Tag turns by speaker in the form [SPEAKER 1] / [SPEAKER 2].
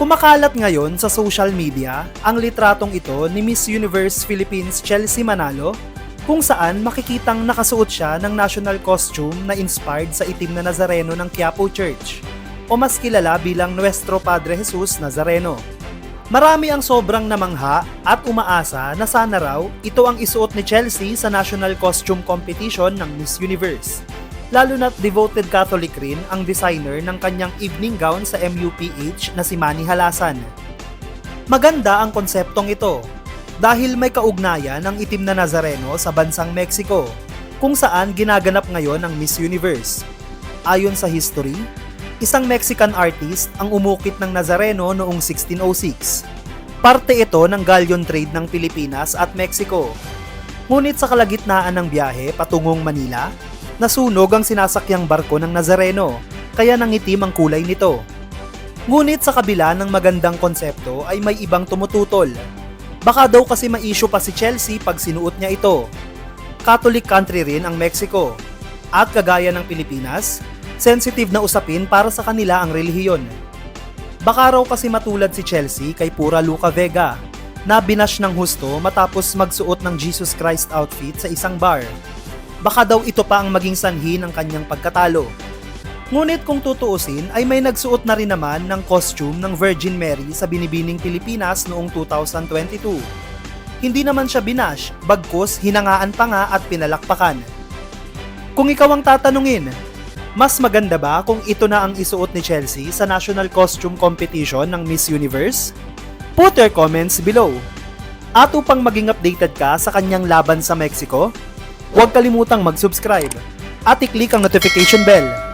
[SPEAKER 1] Kumakalat ngayon sa social media ang litratong ito ni Miss Universe Philippines Chelsea Manalo kung saan makikitang nakasuot siya ng national costume na inspired sa itim na Nazareno ng Quiapo Church o mas kilala bilang Nuestro Padre Jesus Nazareno. Marami ang sobrang namangha at umaasa na sana raw ito ang isuot ni Chelsea sa National Costume Competition ng Miss Universe. Lalo na't devoted Catholic rin ang designer ng kanyang evening gown sa MUPH na si Manny Halasan. Maganda ang konseptong ito dahil may kaugnayan ng itim na Nazareno sa bansang Mexico kung saan ginaganap ngayon ang Miss Universe. Ayon sa history, isang Mexican artist ang umukit ng Nazareno noong 1606. Parte ito ng galleon trade ng Pilipinas at Mexico. Ngunit sa kalagitnaan ng biyahe patungong Manila, nasunog ang sinasakyang barko ng Nazareno, kaya nangitim ang kulay nito. Ngunit sa kabila ng magandang konsepto ay may ibang tumututol. Baka daw kasi ma-issue pa si Chelsea pag sinuot niya ito. Catholic country rin ang Mexico. At kagaya ng Pilipinas, sensitive na usapin para sa kanila ang relihiyon. Baka raw kasi matulad si Chelsea kay Pura Luca Vega, na binash ng husto matapos magsuot ng Jesus Christ outfit sa isang bar. Baka daw ito pa ang maging sanhi ng kanyang pagkatalo. Ngunit kung tutuusin ay may nagsuot na rin naman ng costume ng Virgin Mary sa Binibining Pilipinas noong 2022. Hindi naman siya binash, bagkus hinangaan pa nga at pinalakpakan. Kung ikaw ang tatanungin, mas maganda ba kung ito na ang isuot ni Chelsea sa National Costume Competition ng Miss Universe? Put your comments below. At upang maging updated ka sa kanyang laban sa Mexico, huwag kalimutang mag-subscribe at i-click ang notification bell